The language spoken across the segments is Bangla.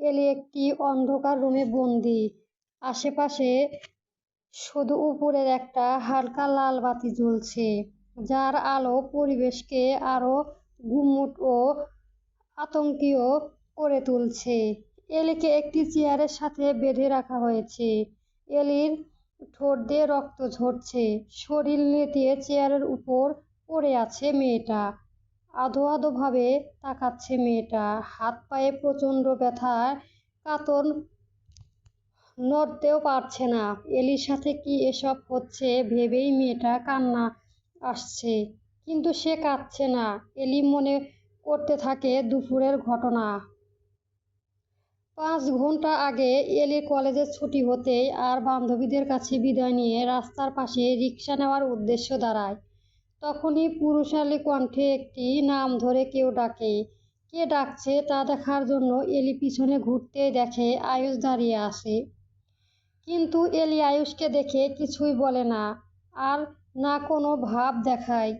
এলি একটি অন্ধকার রুমে বন্দি। আশেপাশে শুধু উপরের একটা হালকা লাল বাতি জ্বলছে, যার আলো পরিবেশকে আরও গুমুট ও আতঙ্কীয় করে তুলছে। এলিকে একটি চেয়ারের সাথে বেঁধে রাখা হয়েছে। এলির ঠোঁট দিয়ে রক্ত ঝরছে। শরীর নেতিয়ে চেয়ারের উপর পড়ে আছে মেয়েটা। আধো আধো ভাবে তাকাচ্ছে মেয়েটা। হাত পায়ে প্রচণ্ড ব্যথায় কাতর নড়তেও পারছে না। এলির সাথে কি এসব হচ্ছে ভেবেই মেয়েটা কান্না আসছে, কিন্তু সে কাঁদছে না। এলি মনে করতে থাকে দুপুরের ঘটনা। পাঁচ ঘণ্টা আগে এলির কলেজের ছুটি হতেই আর বান্ধবীদের কাছে বিদায় নিয়ে রাস্তার পাশে রিক্সা নেওয়ার উদ্দেশ্য দাঁড়ায়। তখনই পুরুষালী কণ্ঠে একটি নাম ধরে কেউ ডাকে। কে ডাকছে তা দেখার জন্য এলি পিছনে ঘুরতে দেখে আয়ুষ দাঁড়িয়ে আসে কিন্তু এলি আয়ুষকে দেখে কিছুই বলে না, আর না কোনো ভাব দেখায়।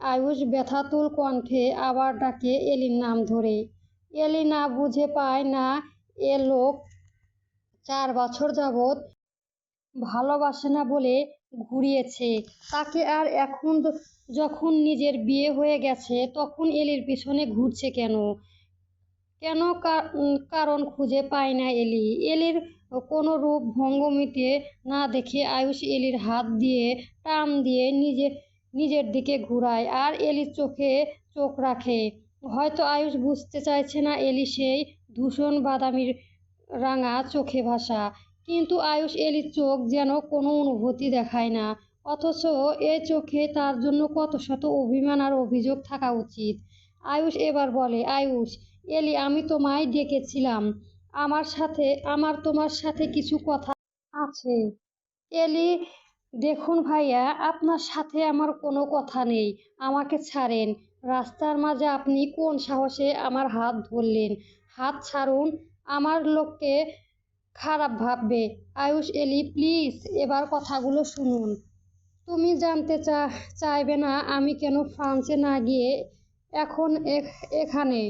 আয়ুষ ব্যথাতুল কণ্ঠে আবার ডাকে এলির নাম ধরে। এলি না বুঝে পায় না এ লোক চার বছর যাবৎ ভালোবাসে না বলে ঘুরিয়েছে। তাকে আর এখন যখন নিজের বিয়ে হয়ে গেছে, তখন এলির পিছনে ঘুরছে কেন? কেন কারণ খুঁজে পায় না এলি। এলির কোনো রূপ ভঙ্গমিতে না দেখে আয়ুষ এলির হাত দিয়ে টান দিয়ে নিজে, নিজের দিকে ঘুরায় আর এলির চোখে চোখ রাখে। হয়তো আয়ুষ বুঝতে চাইছে না এলি সেই দূষণ বাদামির রাঙা চোখে ভাসা। কিন্তু আয়ুষ এলির চোখ যেন কোনো অনুভূতি দেখায় না। অথচ এ চোখে তার জন্য কত শত অভিমান আর অভিযোগ থাকা উচিত। আয়ুষ এবার বলে, আয়ুষ, এলি, আমি তোমায় ডেকেছিলাম। আমার সাথে, আমার তোমার সাথে কিছু কথা আছে। এলি, দেখুন ভাইয়া, আপনার সাথে আমার কোনো কথা নেই। আমাকে ছাড়েন। রাস্তার মাঝে আপনি কোন সাহসে আমার হাত ধরলেন? হাত ছাড়ুন। আমার লোককে খারাপ ভাববে। আয়ুষ এলি, প্লিজ এবার কথাগুলো শুনুন। তুমি জানতে চা, চাইবে না আমি কেন ফ্রান্সে না গিয়ে এখন এখানে?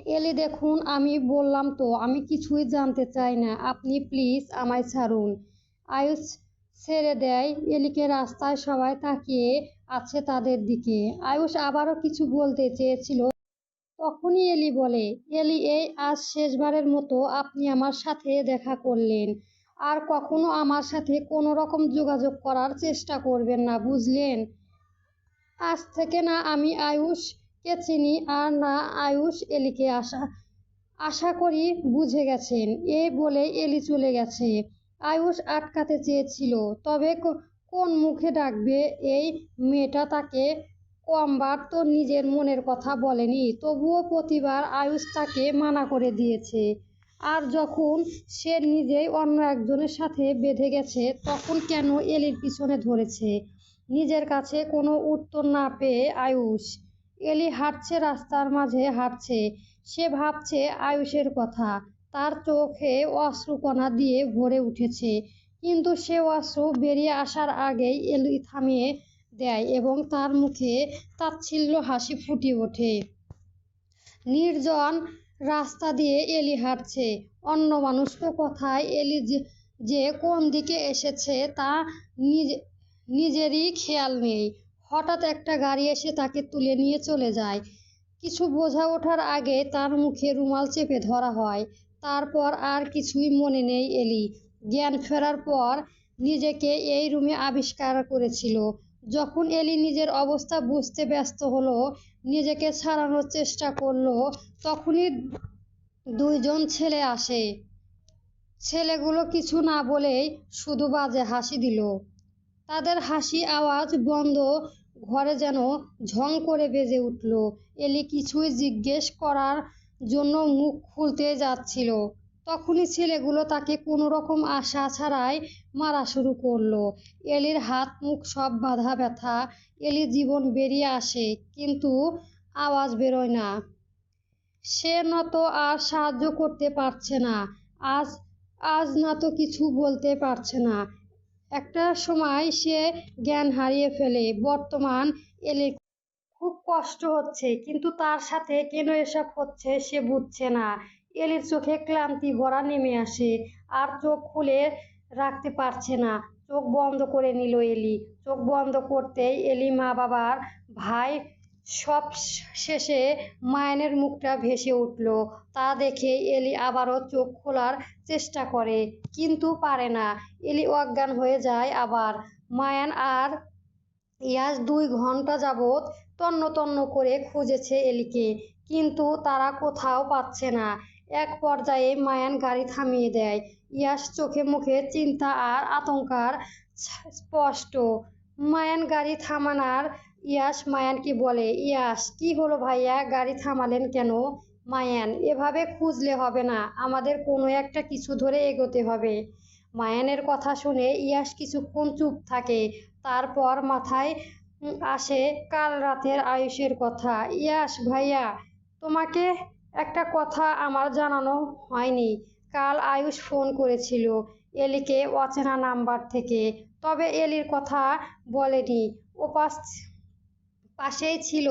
এলি দেখুন, আমি বললাম তো, আমি কিছুই জানতে চাই না। আপনি প্লিজ আমায় ছাড়ুন। আয়ুষ ছেড়ে দেয়, এলিকে রাস্তায় সবাই তাকিয়ে আছে তাদের দিকে। আয়ুষ আবারও কিছু বলতে চেয়েছিল তখনই এলি বলে, এলি, এই আজ শেষবারের মতো আপনি আমার সাথে দেখা করলেন। আর কখনো আমার সাথে কোনো রকম যোগাযোগ করার চেষ্টা করবেন না, বুঝলেন? আজ থেকে না আমি আয়ুষকে চিনি আর না আয়ুষ এলিকে আশা আশা করি বুঝে গেছেন। এই বলে এলি চলে গেছে। আয়ুষ আটকাতে চেয়েছিল, তবে কোন মুখে ডাকবে এই মেয়েটা তাকে কমবার তো নিজের মনের কথা বলেনি, তবুও প্রতিবার আয়ুষ তাকে মানা করে দিয়েছে। আর যখন সে নিজেই অন্য একজনের সাথে বেঁধে গেছে, তখন কেন এলির পিছনে ধরেছে? নিজের কাছে কোনো উত্তর না পেয়ে আয়ুষ, এলি হাঁটছে রাস্তার মাঝে হাঁটছে, সে ভাবছে আয়ুষের কথা, তার চোখে অশ্রুকণা দিয়ে ভরে উঠেছে। কিন্তু সে অশ্রু বেরিয়ে আসার আগেই এলি থামিয়ে দেয় এবং তার মুখে তাচ্ছিল্য হাসি ফুটে ওঠে। নির্জন রাস্তা দিয়ে এলি হাঁটছে। অন্য মানুষকে কথায় এলি যে কোন দিকে এসেছে তা নিজেরই খেয়াল নেই। হঠাৎ একটা গাড়ি এসে তাকে তুলে নিয়ে চলে যায়। কিছু বোঝা ওঠার আগে তার মুখে রুমাল চেপে ধরা হয়। তারপর আর কিছুই মনে নেই এলি। জ্ঞান ফেরার পর নিজেকে এই রুমে আবিষ্কার করেছিল। যখন এলি নিজের অবস্থা বুঝতে ব্যস্ত হলো, নিজেকে ছাড়ানোর চেষ্টা করল, তখনই দুইজন ছেলে আসে। ছেলেগুলো কিছু না বলেই শুধু বাজে হাসি দিল। তাদের হাসি আওয়াজ বন্ধ, ঘরে যেন ঝং করে বেজে উঠল। এলি কিছুই জিজ্ঞেস করার জন্য মুখ খুলতে যাচ্ছিল। তখনই ছেলেগুলো তাকে কোনো রকম আশা ছাড়াই মারা শুরু করল। এলির হাত, মুখ সব বাধা ব্যথা এলি জীবন বেরিয়ে আসে, কিন্তু আওয়াজ বেরোয় না। সে না তো আর সাহায্য করতে পারছে না, আজ আজ না তো কিছু বলতে পারছে না। একটা সময় সে জ্ঞান হারিয়ে ফেলে, বর্তমান এলি খুব কষ্ট হচ্ছে, কিন্তু তার সাথে কেন এসব হচ্ছে সে বুঝছে না। এলির চোখে ক্লান্তি, ভরা নেমে আসে। আর চোখ খুলে রাখতে পারছে না। চোখ বন্ধ করে নিল এলি। চোখ বন্ধ করতেই এলি মা বাবার ভাই সব শেষে মায়ানের মুখটা ভেসে উঠল। তা দেখে এলি আবারও চোখ খোলার চেষ্টা করে, কিন্তু পারে না। এলি অজ্ঞান হয়ে যায় আবার। মায়ান আর ইয়াস দুই ঘণ্টা যাবৎ তন্ন তন্ন করে খুঁজেছে এলিকে, কিন্তু তারা কোথাও পাচ্ছে না। এক পর্যায়ে মায়ান গাড়ি থামিয়ে দেয়। ইয়াস চোখে মুখে চিন্তা আর আতঙ্কার স্পষ্ট। মায়ান গাড়ি থামানার ইয়াস মায়ানকে বলে, ইয়াস, কি হলো ভাইয়া? গাড়ি থামালেন কেন? মায়ান, এভাবে খুঁজলে হবে না। আমাদের কোনো একটা কিছু ধরে এগোতে হবে। মায়ানের কথা শুনে ইয়াস কিছুক্ষণ চুপ থাকে। তারপর মাথায় আসে কাল রাতের আয়ুষের কথা, ইয়াস ভাইয়া, তোমাকে একটা কথা আমার জানানো হয়নি। কাল আয়ুষ ফোন করেছিল এলিকে অচেনা নাম্বার থেকে। তবে এলির কথা বলেনি। ওপাশ পাশেই ছিল,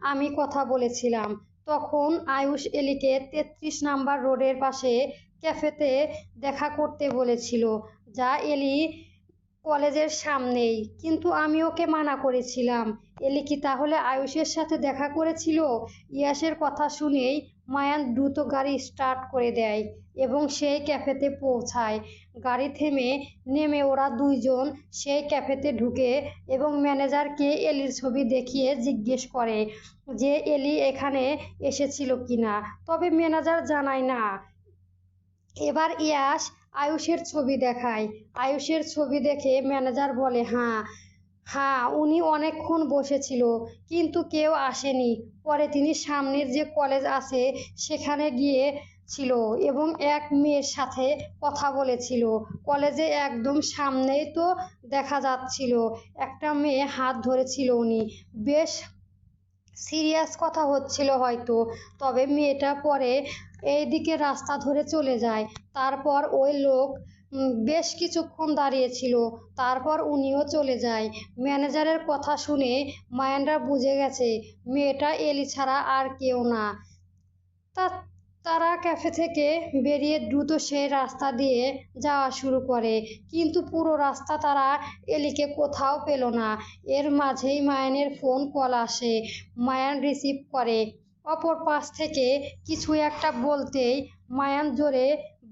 আমি কথা বলেছিলাম। তখন আয়ুষ এলিকে তেত্রিশ নাম্বার রোডের পাশে ক্যাফেতে দেখা করতে বলেছিল, যা এলি কলেজের সামনেই। কিন্তু আমি ওকে মানা করেছিলাম। এলি কি তাহলে আয়ুষের সাথে দেখা করেছিল? ইয়াসের কথা শুনেই মায়ান দ্রুত গাড়ি স্টার্ট করে দেয় এবং সেই ক্যাফেতে পৌঁছায়। গাড়ি থেমে নেমে ওরা দুইজন সেই ক্যাফেতে ঢুকে এবং ম্যানেজারকে এলির ছবি দেখিয়ে জিজ্ঞেস করে যে, এলি এখানে এসেছিল কিনা? তবে ম্যানেজার জানায়, না। এবার ইয়াস আয়ুষের ছবি দেখায়। আয়ুষের ছবি দেখে ম্যানেজার বলে হ্যাঁ। হ্যাঁ উনি অনেকক্ষণ বসেছিল, কিন্তু কেউ আসেনি। পরে তিনি সামনের যে কলেজ আছে, সেখানে গিয়ে ছিল এবং এক মেয়ের সাথে কথা বলেছিল। কলেজে একদম সামনেই তো দেখা যাচ্ছিল, একটা মেয়ে হাত ধরেছিল উনি। বেশ সিরিয়াস কথা হচ্ছিল হয়তো, তবে মেয়েটা পরে এইদিকে রাস্তা ধরে চলে যায়। তারপর ওই লোক বেশ কিছুক্ষণ দাঁড়িয়েছিল তারপর উনিও চলে যায়। ম্যানেজারের কথা শুনে মায়ানরা বুঝে গেছে, মেয়েটা এলি ছাড়া আর কেউ না। তা, তারা ক্যাফে থেকে বেরিয়ে দ্রুত সেই রাস্তা দিয়ে যাওয়া শুরু করে। কিন্তু পুরো রাস্তা তারা এলিকে কোথাও পেল না। এর মাঝেই মায়ানের ফোন কল আসে। মায়ান রিসিভ করে। অপর পাশ থেকে কিছু একটা বলতেই মায়ান জোরে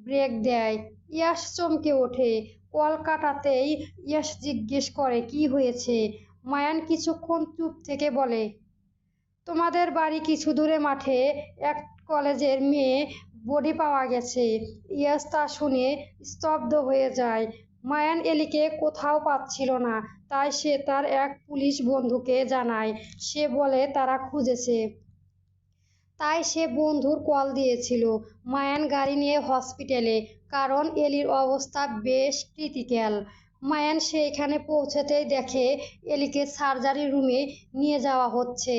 ব্রেক দেয়। ইয়াস চমকে ওঠে। কল কাটাতেই ইয়াস জিজ্ঞেস করে, কি হয়েছে? মায়ান কিছুক্ষণ চুপ থেকে বলে, তোমাদের বাড়ি কিছু দূরে মাঠে এক কলেজের মেয়ে বডি পাওয়া গেছে। ইয়াস তা শুনে স্তব্ধ হয়ে যায়। মায়ান এলিকে কোথাও পাচ্ছিল না, তাই সে তার এক পুলিশ বন্ধুকে জানায়। সে বলে, তারা খুঁজেছে। তাই সে বন্ধুর কল দিয়েছিল। মায়ান গাড়ি নিয়ে হসপিটালে কারণ এলির অবস্থা বেশ ক্রিটিক্যাল। মায়ান সেইখানে পৌঁছাতেই দেখে এলিকে সার্জারি রুমে নিয়ে যাওয়া হচ্ছে।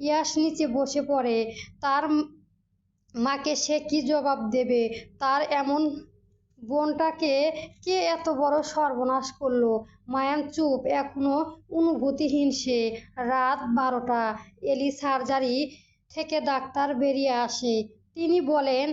ইয়াস নিচে বসে পড়ে। তার মাকে সে কি জবাব দেবে? তার এমন বোনটাকে কে এত বড় সর্বনাশ করল? মায়ান চুপ, এখনও অনুভূতিহীন সে। রাত বারোটা, এলি সার্জারি থেকে ডাক্তার বেরিয়ে আসে। তিনি বলেন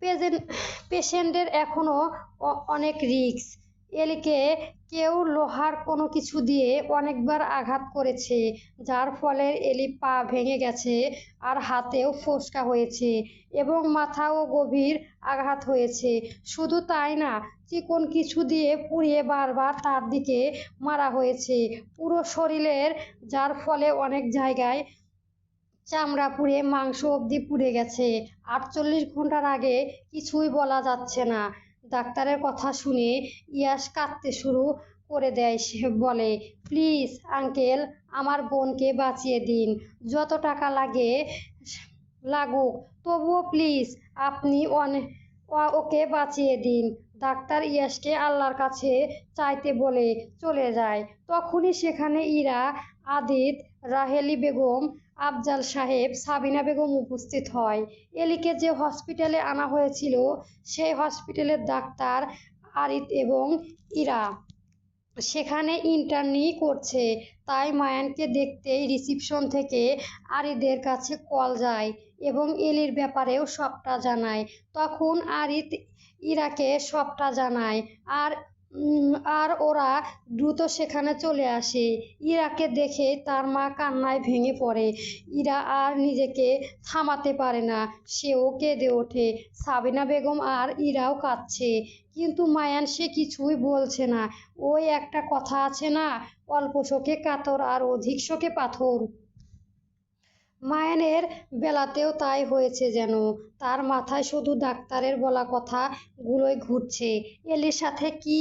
পেশেন্ট পেশেন্টের এখনও অ- অনেক রিস্ক। এলিকে কেউ লোহার কোনো কিছু দিয়ে অনেকবার আঘাত করেছে, যার ফলে এলি পা ভেঙে গেছে আর হাতেও ফোসকা হয়েছে এবং মাথাও গভীর আঘাত হয়েছে। শুধু তাই না, চিকন কিছু দিয়ে পুড়িয়ে বারবার তার দিকে মারা হয়েছে। পুরো শরীরের, যার ফলে অনেক জায়গায় চামড়া পুড়ে মাংস অবধি পুড়ে গেছে। আটচল্লিশ ঘণ্টার আগে কিছুই বলা যাচ্ছে না। ডাক্তারের কথা শুনে ইয়াস কাঁদতে শুরু করে দেয়, সে বলে, প্লিজ, আঙ্কেল, আমার বোনকে বাঁচিয়ে দিন। যত টাকা লাগে, লাগুক। তবুও প্লিজ, আপনি ওকে বাঁচিয়ে দিন। ডাক্তার ইয়াসকে আল্লাহর কাছে চাইতে বলে চলে যায়। তখনই সেখানে ইরা, আদিত, রাহেলি বেগম আফজাল সাহেব সাবিনা বেগম উপস্থিত হয়। এলিকে যে হসপিটালে আনা হয়েছিল, সেই হসপিটালের ডাক্তার আরিত এবং ইরা। সেখানে ইন্টারনি করছে। তাই মায়ানকে দেখতেই রিসিপশন থেকে আরিদের কাছে কল যায় এবং এলির ব্যাপারেও সবটা জানায়। তখন আরিত ইরাকে সবটা জানায়। আর আর ওরা দ্রুত সেখানে চলে আসে। ইরাকে দেখে তার মা কান্নায় ভেঙে পড়ে। ইরা আর নিজেকে থামাতে পারে না, সেও কেঁদে ওঠে। সাবিনা বেগম আর ইরাও কাঁদছে, কিন্তু মায়ান সে কিছুই বলছে না। ওই একটা কথা আছে না, অল্প শোকে কাতর আর অধিক শোকে পাথর। মায়ানের বেলাতেও তাই হয়েছে যেন। তার মাথায় শুধু ডাক্তারের বলা কথাগুলোই ঘুরছে। এলির সাথে কি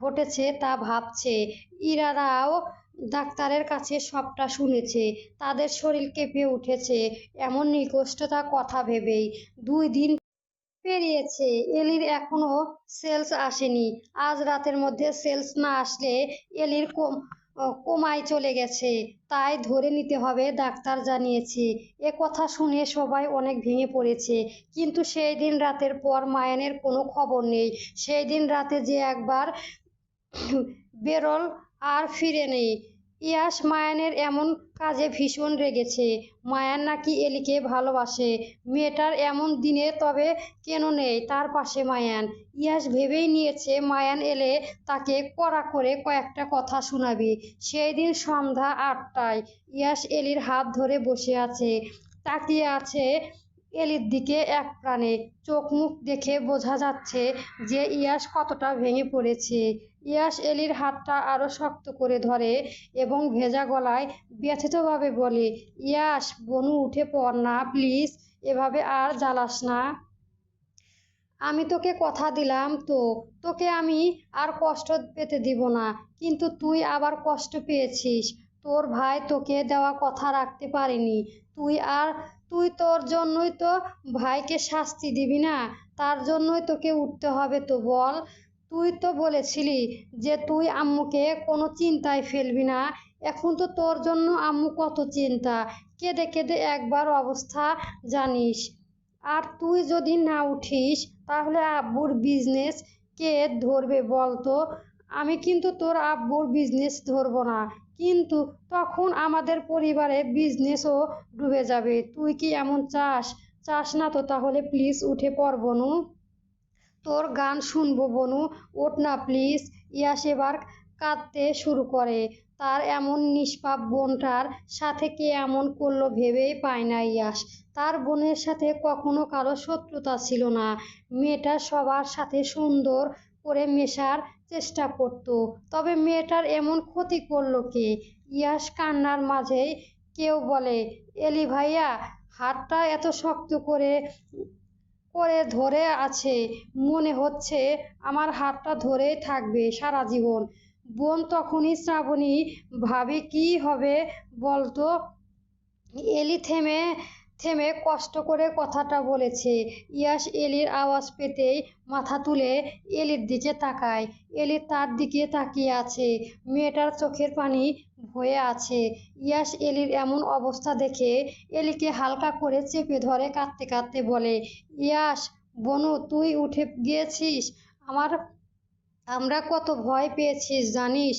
ঘটেছে তা ভাবছে। ইরারাও ডাক্তারের কাছে সবটা শুনেছে। তাদের শরীর কেঁপে উঠেছে। এমন নিকষ্টতা কথা ভেবেই দুই দিন পেরিয়েছে। এলির এখনও সেলস আসেনি। আজ রাতের মধ্যে সেলস না আসলে এলির কম কোমায় চলে গেছে। তাই ধরে নিতে হবে, ডাক্তার জানিয়েছে। এ কথা শুনে সবাই অনেক ভেঙে পড়েছে। কিন্তু সেই দিন রাতের পর মায়ানের কোনো খবর নেই। সেই দিন রাতে যে একবার বেরোল আর ফিরে নেই। ইয়াস মায়ানের এমন কাজে ভীষণ রেগেছে। মায়ান নাকি এলিকে ভালোবাসে। মেয়েটার এমন দিনে তবে কেন নেই তার পাশে মায়ান। ইয়াস ভেবেই নিয়েছে মায়ান এলে তাকে কড়া করে কয়েকটা কথা শোনাবি। সেই দিন সন্ধ্যা আটটায় ইয়াস এলির হাত ধরে বসে আছে। তাকিয়ে আছে এলির দিকে এক প্রাণে চোখ মুখ দেখে বোঝা যাচ্ছে যে ইয়াস কতটা ভেঙে পড়েছে। ইয়াস এলির হাতটা আরও শক্ত করে ধরে এবং ভেজা গলায় ব্যথিতভাবে বলে ইয়াস বনু, উঠে পড় না, প্লিজ, এভাবে আর জ্বালাস না। আমি তোকে কথা দিলাম তো, তোকে আমি আর কষ্ট পেতে দিব না, কিন্তু তুই আবার কষ্ট পেয়েছিস। তোর ভাই তোকে দেওয়া কথা রাখতে পারেনি। তুই আর তুই তোর জন্যই তো ভাইকে শাস্তি দিবি না, তার জন্যই তোকে উঠতে হবে তো বল। তুই তো বলেছিলি যে তুই আম্মুকে কোনো চিন্তায় ফেলবি না, এখন তো তোর জন্য আম্মু কত চিন্তা, কেঁদে কেঁদে একবার অবস্থা জানিস। আর তুই যদি না উঠিস, তাহলে আব্বুর বিজনেস কে ধরবে বল তো আমি কিন্তু তোর আব্বুর বিজনেস ধরবো না। কিন্তু তখন আমাদের পরিবারে বিজনেসও ডুবে যাবে। তুই কি এমন চাস? চাস না তো তাহলে প্লিজ উঠে পড়, বনু। তোর গান শুনব, বনু। ওঠ না প্লিজ ইয়াস এবার কাঁদতে শুরু করে। তার এমন নিষ্পাপ বোনটার সাথে কে এমন করল ভেবেই পায় না ইয়াস। তার বোনের সাথে কখনো কারও শত্রুতা ছিল না। মেয়েটা সবার সাথে সুন্দর করে মেশার চেষ্টা করত। তবে মেয়েটার এমন ক্ষতি করল কে? ইয়াস কান্নার মাঝেই কেউ বলে, এলি ভাইয়া, হাতটা এত শক্ত করে করে ধরে আছে। মনে হচ্ছে আমার হাতটা ধরেই থাকবে সারা জীবন। বোন তখনই শ্রাবণী, ভাবে কি হবে বলতো? এলি থেমে থেমে কষ্ট করে কথাটা বলেছে। ইয়াস এলির আওয়াজ পেতেই মাথা তুলে এলির দিকে তাকায়। এলি তার দিকে তাকিয়ে আছে। মেয়েটার চোখের পানি ভয়ে আছে। ইয়াস এলির এমন অবস্থা দেখে এলিকে হালকা করে চেপে ধরে, কাঁদতে কাঁদতে বলে ইয়াস বনু, তুই উঠে গিয়েছিস? আমার, আমরা কত ভয় পেয়েছিস, জানিস?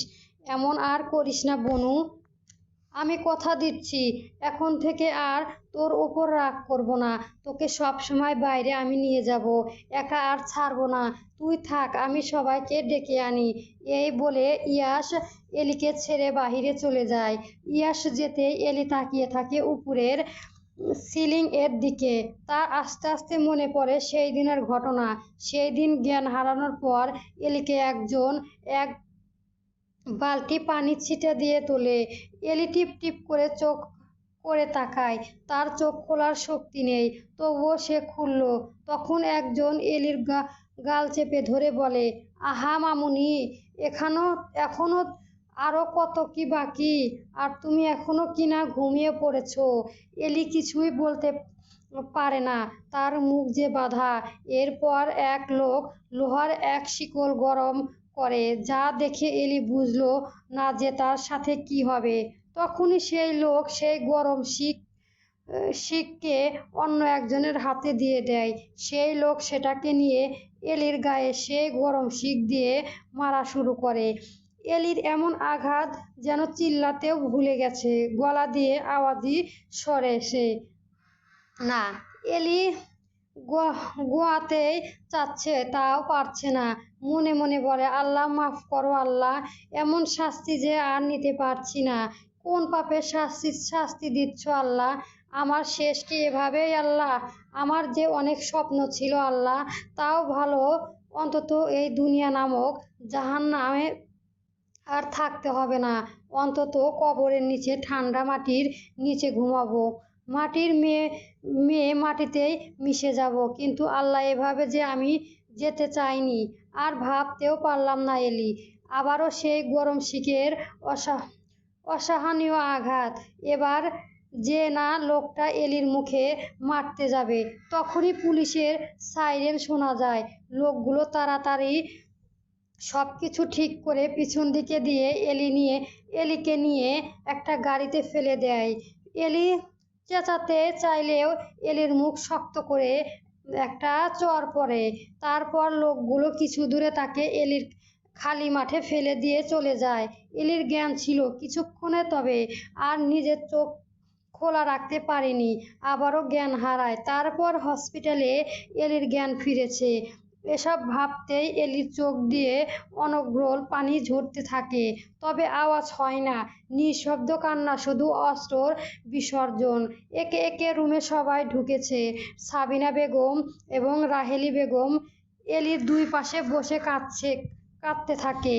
এমন আর করিস না বনু। আমি কথা দিচ্ছি। এখন থেকে আর তোর ওপর রাগ করব না। তোকে সব সময় বাইরে আমি নিয়ে যাব। একা আর ছাড়বো না। তুই থাক, আমি সবাইকে ডেকে আনি। এই বলে ইয়াস এলিকে ছেড়ে বাহিরে চলে যায়। ইয়াস যেতে এলি তাকিয়ে থাকে উপরের সিলিং এর দিকে। তার আস্তে আস্তে মনে পড়ে সেই দিনের ঘটনা। সেই দিন জ্ঞান হারানোর পর এলিকে একজন, এক বালতি পানি ছিটে দিয়ে তোলে। এলি টিপ টিপ করে চোখ করে তাকায়। তার চোখ খোলার শক্তি নেই, তবুও সে খুলল। তখন একজন এলির গাল চেপে ধরে বলে, আহা মামুনি, এখানো, এখনও আরও কত কি বাকি? আর তুমি এখনও কিনা ঘুমিয়ে পড়েছ এলি কিছুই বলতে পারে না। তার মুখ যে বাঁধা, এরপর এক লোক লোহার এক শিকল গরম করে। যা দেখে এলি বুঝলো না যে তার সাথে কি হবে। তখনই সেই লোক, সেই গরম শিক শিককে অন্য একজনের হাতে দিয়ে দেয়। সেই লোক সেটাকে নিয়ে এলির গায়ে সেই গরম শিক দিয়ে মারা শুরু করে। এলির এমন আঘাত যেন চিল্লাতেও ভুলে গেছে। গলা দিয়ে আওয়াজই সরে সে। না, এলি গোয়াতেই চাচ্ছে, তাও পারছে না। মনে মনে বলে, আল্লাহ, মাফ করো আল্লাহ, এমন শাস্তি যে আর নিতে পারছি না। কোন পাপের শাস্তি শাস্তি দিচ্ছ আল্লাহ? আমার শেষ কি এভাবেই আল্লাহ? আমার যে অনেক স্বপ্ন ছিল আল্লাহ, তাও ভালো। অন্তত এই দুনিয়া নামক জাহান নামে আর থাকতে হবে না। অন্তত কবরের নিচে ঠান্ডা মাটির নিচে ঘুমাবো। মাটির মেয়ে মেয়ে মাটিতেই মিশে যাব। কিন্তু আল্লাহ এভাবে যে আমি যেতে চাইনি, আর ভাবতেও পারলাম না এলি। আবারও সেই গরম শিখের অসা অসহনীয় আঘাত। এবার যে না লোকটা এলির মুখে মারতে যাবে, তখনই পুলিশের সাইরেন শোনা যায়। লোকগুলো তাড়াতাড়ি সব কিছু ঠিক করে পিছন দিকে দিয়ে এলি নিয়ে, এলিকে নিয়ে একটা গাড়িতে ফেলে দেয়। এলি চেঁচাতে চাইলেও এলির মুখ শক্ত করে একটা চর পড়ে। তারপর লোকগুলো কিছু দূরে তাকে এলির খালি মাঠে ফেলে দিয়ে চলে যায়। এলির জ্ঞান ছিল কিছুক্ষণে, তবে আর নিজের চোখ খোলা রাখতে পারেনি। আবারও জ্ঞান হারায়। তারপর হসপিটালে এলির জ্ঞান ফিরেছে। এসব ভাবতেই এলির চোখ দিয়ে অনগ্রল পানি ঝরতে থাকে। তবে আওয়াজ হয় না। নিঃশব্দ কান্না, শুধু অস্ত্রর বিসর্জন। একে একে রুমে সবাই ঢুকেছে। সাবিনা বেগম এবং রাহেলি বেগম এলির দুই পাশে বসে কাঁদছে। কাঁদতে থাকে।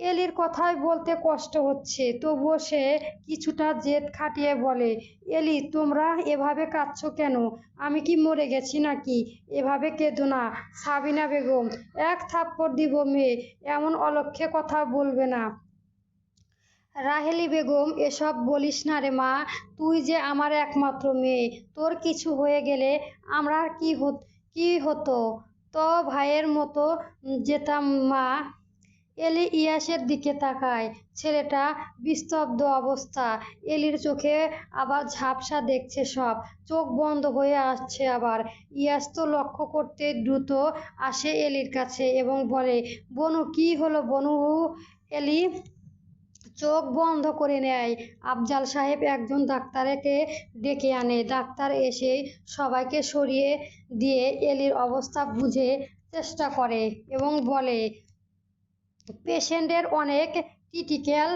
এলির কথাই বলতে কষ্ট হচ্ছে, তবুও সে কিছুটা জেদ খাটিয়ে বলে, এলি, তোমরা এভাবে কাঁদছো কেন? আমি কি মরে গেছি নাকি? এভাবে কেঁদো না, সাবিনা বেগম, এক থাপ্পড় দিব মেয়ে, এমন অলক্ষে কথা বলবে না। রাহেলি বেগম, এসব বলিস না রে মা, তুই যে আমার একমাত্র মেয়ে, তোর কিছু হয়ে গেলে আমরা কি হত, কি হতো? তো ভাইয়ের মতো যেতাম মা, এলি ইয়াসের দিকে তাকায়। ছেলেটা বিস্তব্ধ অবস্থা। এলির চোখে আবার ঝাপসা দেখছে সব। চোখ বন্ধ হয়ে আসছে আবার। ইয়াস তো লক্ষ্য করতে দ্রুত আসে এলির কাছে এবং বলে, বনু, কি হলো বনু? এলি? চোখ বন্ধ করে নেয়। আফজাল সাহেব একজন ডাক্তারকে ডেকে আনে। ডাক্তার এসে সবাইকে সরিয়ে দিয়ে এলির অবস্থা বুঝে চেষ্টা করে এবং বলে, পেশেন্টের অনেক ক্রিটিক্যাল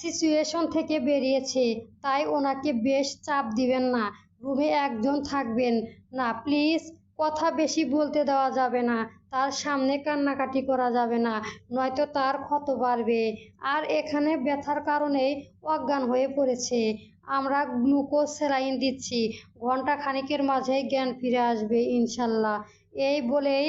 সিচুয়েশন থেকে বেরিয়েছে, তাই ওনাকে বেশ চাপ দিবেন না। রুমে একজন থাকবেন না, প্লিজ। কথা বেশি বলতে দেওয়া যাবে না, তার সামনে কান্নাকাটি করা যাবে না, নয়তো তার ক্ষত বাড়বে। আর এখানে ব্যথার কারণেই অজ্ঞান হয়ে পড়েছে। আমরা গ্লুকোজ স্যালাইন দিচ্ছি ঘণ্টা খানিকের মাঝেই জ্ঞান ফিরে আসবে ইনশাল্লাহ। এই বলেই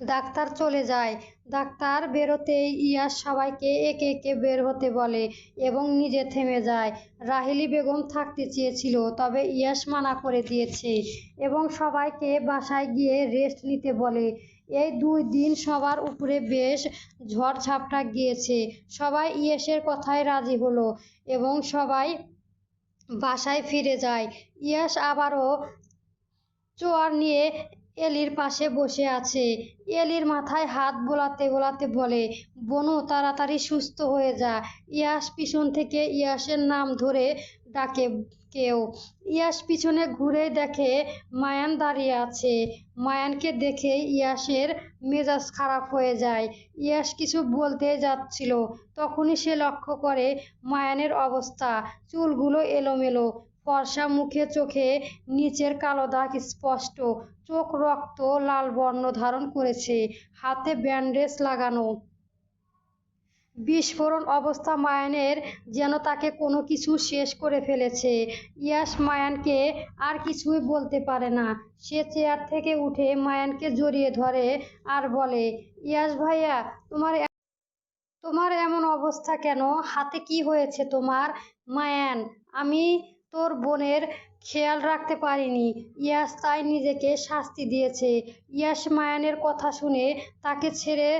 ডাক্তার চলে যায়। ডাক্তার বেরোতেই ইয়াস সবাইকে একে একে বের হতে বলে এবং নিজে থেমে যায়। রাহেলি বেগম থাকতে চেয়েছিল, তবে ইয়াস মানা করে দিয়েছে এবং সবাইকে বাসায় গিয়ে রেস্ট নিতে বলে। এই দুই দিন সবার উপরে বেশ ঝড়-ঝাপটা গিয়েছে। সবাই ইয়াসের কথায় রাজি হলো এবং সবাই বাসায় ফিরে যায়। ইয়াস আবারও চোয়ার নিয়ে এলির পাশে বসে আছে। এলির মাথায় হাত বোলাতে বোলাতে বলে, বনু, তাড়াতাড়ি সুস্থ হয়ে যা। ইয়াস পিছন থেকে ইয়াসের নাম ধরে ডাকে কেউ। ইয়াস পিছনে ঘুরে দেখে মায়ান দাঁড়িয়ে আছে। মায়ানকে দেখে ইয়াসের মেজাজ খারাপ হয়ে যায়। ইয়াস কিছু বলতে যাচ্ছিল। তখনই সে লক্ষ্য করে মায়ানের অবস্থা। চুলগুলো এলোমেলো। ফর্সা মুখে চোখে, নিচের কালো দাগ স্পষ্ট, চোখ রক্ত লাল বর্ণ ধারণ করেছে, হাতে ব্যান্ডেজ লাগানো। বিস্ফোরণ অবস্থা মায়ানের যেন তাকে কোনো কিছু শেষ করে ফেলেছে। ইয়াস মায়ানকে আর কিছুই বলতে পারে না। সে চেয়ার থেকে উঠে মায়ানকে জড়িয়ে ধরে আর বলে, ইয়াস ভাইয়া, তোমার তোমার এমন অবস্থা কেন? হাতে কি হয়েছে তোমার, মায়ান? আমি তোর বোনের খেয়াল রাখতে পারিনি। ইয়াস তাই নিজেকে শাস্তি দিয়েছে। ইয়াস মায়ানের কথা শুনে তাকে ছেড়ে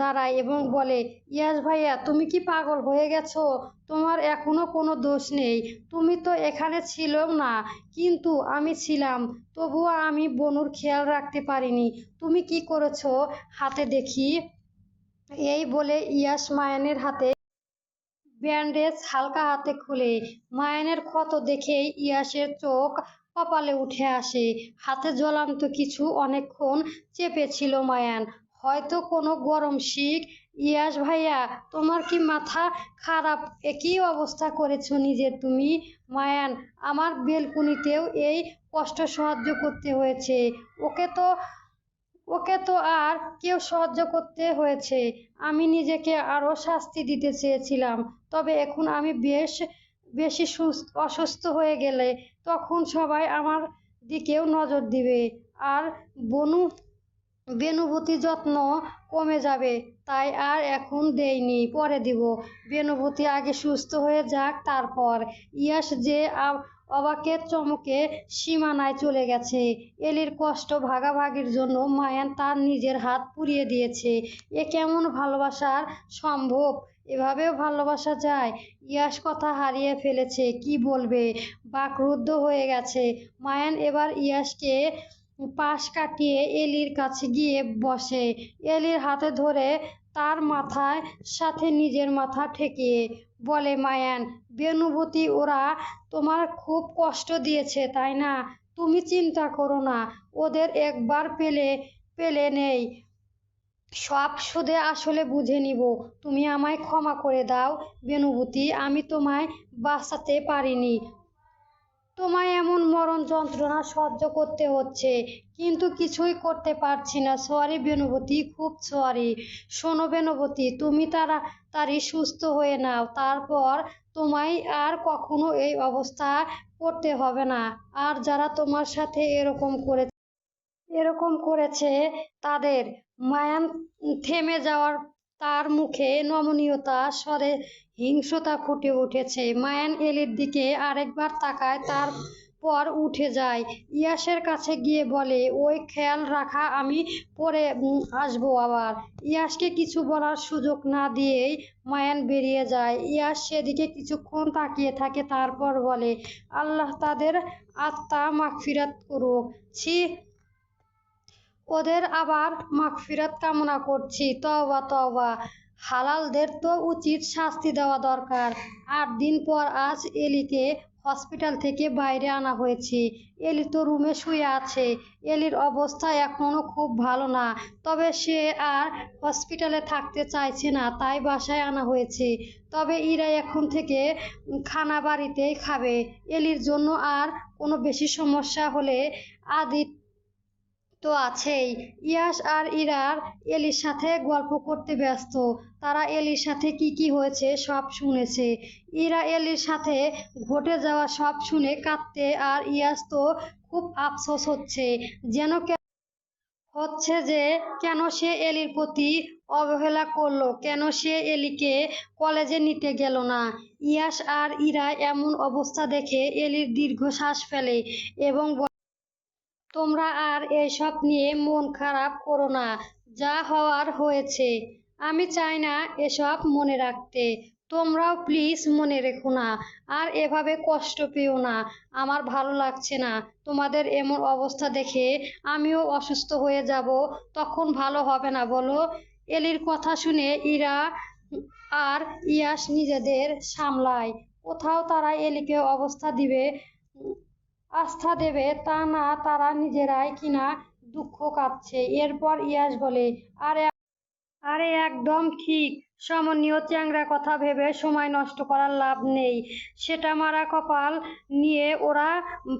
দাঁড়ায় এবং বলে, ইয়াস ভাইয়া, তুমি কি পাগল হয়ে গেছো? তোমার এখনও কোনো দোষ নেই। তুমি তো এখানে ছিল না, কিন্তু আমি ছিলাম। তবুও আমি বনুর খেয়াল রাখতে পারিনি। তুমি কি করেছ? হাতে দেখি। এই বলে ইয়াস মায়ানের হাতে ব্যান্ডেজ হালকা হাতে খুলে মায়ানের ক্ষত দেখেই ইয়াসের চোখ কপালে উঠে আসে। হাতে জ্বলন্ত কিছু অনেকক্ষণ চেপেছিল মায়ান। হয়তো কোনো গরম শিখ, ইয়াস ভাইয়া, তোমার কি মাথা খারাপ? একই অবস্থা করেছ নিজের তুমি? মায়ান, আমার বেলকুনিতেও এই কষ্ট সাহায্য করতে হয়েছে। ওকে তো ওকে তো আর কেউ সাহায্য করতে হয়েছে। আমি নিজেকে আরও শাস্তি দিতে চেয়েছিলাম। তবে এখন আমি বেশ, বেশি সুস্থ, অসুস্থ হয়ে গেলে তখন সবাই আমার দিকেও নজর দিবে। আর বনু, বেনুভূতি যত্ন কমে যাবে, তাই আর এখন দেইনি, পরে দিব। বেনুভূতি আগে সুস্থ হয়ে যাক, তারপর। ইয়াস যে অবাকের চমকে সীমানায় চলে গেছে। এলির কষ্ট ভাগাভাগির জন্য মায়ান তার নিজের হাত পুড়িয়ে দিয়েছে। এ কেমন ভালোবাসার সম্ভব? এভাবেও ভালোবাসা যায়? ইয়াস কথা হারিয়ে ফেলেছে, কি বলবে? বাকরুদ্ধ হয়ে গেছে। মায়ান এবার ইয়াসকে পাশ কাটিয়ে এলির কাছে গিয়ে বসে। এলির হাতে ধরে তার মাথায় সাথে নিজের মাথা ঠেকিয়ে বলে, মায়ান, বেনুভূতি, ওরা তোমার খুব কষ্ট দিয়েছে, তাই না? তুমি চিন্তা করো না, ওদের একবার পেলে পেলে নেই। সব সুদে আসলে বুঝে নিব। তুমি আমায় ক্ষমা করে দাও, বেনুভূতি, আমি তোমায় বাঁচাতে পারিনি। তোমায় এমন মরণ যন্ত্রণা সহ্য করতে হচ্ছে, কিন্তু কিছুই করতে পারছি না। সরি বেনুবতী, খুব সরি। শোনো বেনুবতী, তুমি তারা, তারই সুস্থ হয়ে নাও। তারপর তোমায় আর কখনো এই অবস্থা করতে হবে না। আর যারা তোমার সাথে এরকম করে, এরকম করেছে তাদের, মায়ান থেমে যাওয়ার তার মুখে নমনীয়তা স্বরে হিংস্রতা ফুটে উঠেছে। মায়ান এলির দিকে আরেকবার তাকায়, তারপর উঠে যায়। ইয়াসের কাছে গিয়ে বলে, ওই খেয়াল রাখা, আমি পরে আসব আবার। ইয়াসকে কিছু বলার সুযোগ না দিয়েই মায়ান বেরিয়ে যায়। ইয়াস সেদিকে কিছুক্ষণ তাকিয়ে থাকে, তারপর বলে, আল্লাহ তাদের আত্মা মাগফিরাত করুক। ছি, ওদের আবার মাগফিরাত কামনা করছি। তওবা তওবা। হালালদের তো উচিত শাস্তি দেওয়া দরকার। আট দিন পর আজ এলিকে হসপিটাল থেকে বাইরে আনা হয়েছে। এলি তো রুমে শুয়ে আছে। এলির অবস্থা এখনও খুব ভালো না, তবে সে আর হসপিটালে থাকতে চাইছে না, তাই বাসায় আনা হয়েছে। তবে ইরা এখন থেকে খানা বাড়িতেই খাবে। এলির জন্য আর কোনো বেশি সমস্যা হলে আদি তো আছেই। ইয়াস আর ইরার এলির সাথে গল্প করতে ব্যস্ত। তারা এলির সাথে কি কি হয়েছে সব শুনেছে। ইরা এলির সাথে ঘটে যাওয়া সব শুনে কাঁদতে আর ইয়াস তো খুব আফসোস হচ্ছে। যেন হচ্ছে যে কেন সে এলির প্রতি অবহেলা করল, কেন সে এলিকে কলেজে নিতে গেল না? ইয়াস আর ইরা এমন অবস্থা দেখে এলির দীর্ঘশ্বাস ফেলে এবং তোমরা আর এসব নিয়ে মন খারাপ করো না। যা হওয়ার হয়েছে। আমি চাই না এসব মনে রাখতে। তোমরাও প্লিজ মনে রেখো না। আর এভাবে কষ্ট পেও না। আমার ভালো লাগছে না। তোমাদের এমন অবস্থা দেখে আমিও অসুস্থ হয়ে যাব। তখন ভালো হবে না, বলো? এলির কথা শুনে ইরা আর ইয়াস নিজেদের সামলায়। কোথাও তারা এলিকে অবস্থা দিবে আস্থা দেবে তা না, তারা নিজেরাই কিনা দুঃখ কাঁদছে এরপর ইয়াস বলে, আরে আরে, একদম ঠিক। সমনীয় চ্যাংরা কথা ভেবে সময় নষ্ট করার লাভ নেই। সেটা মারা কপাল নিয়ে ওরা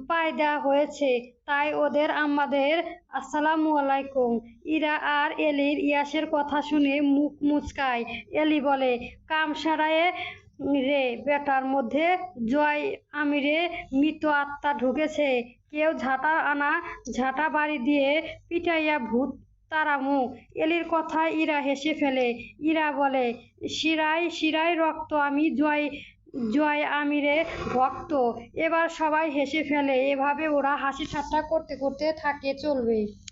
পায় দেওয়া হয়েছে। তাই ওদের আমাদের আসসালামু আলাইকুম। ইরা আর এলির ইয়াসের কথা শুনে মুখ মুচকায়। এলি বলে কাম সারায়ে রে বেটার মধ্যে জয়। আমিরে, মৃত আত্মা ঢুকেছে। কেউ ঝাঁটা আনা, ঝাঁটা বাড়ি দিয়ে পিটাইয়া ভূত তারামু। এলির কথায় ইরা হেসে ফেলে। ইরা বলে, শিরায় শিরায় রক্ত আমি, জয় জয় আমিরে ভক্ত। এবার সবাই হেসে ফেলে। এভাবে ওরা হাসি ঠাট্টা করতে করতে থাকে, চলবে।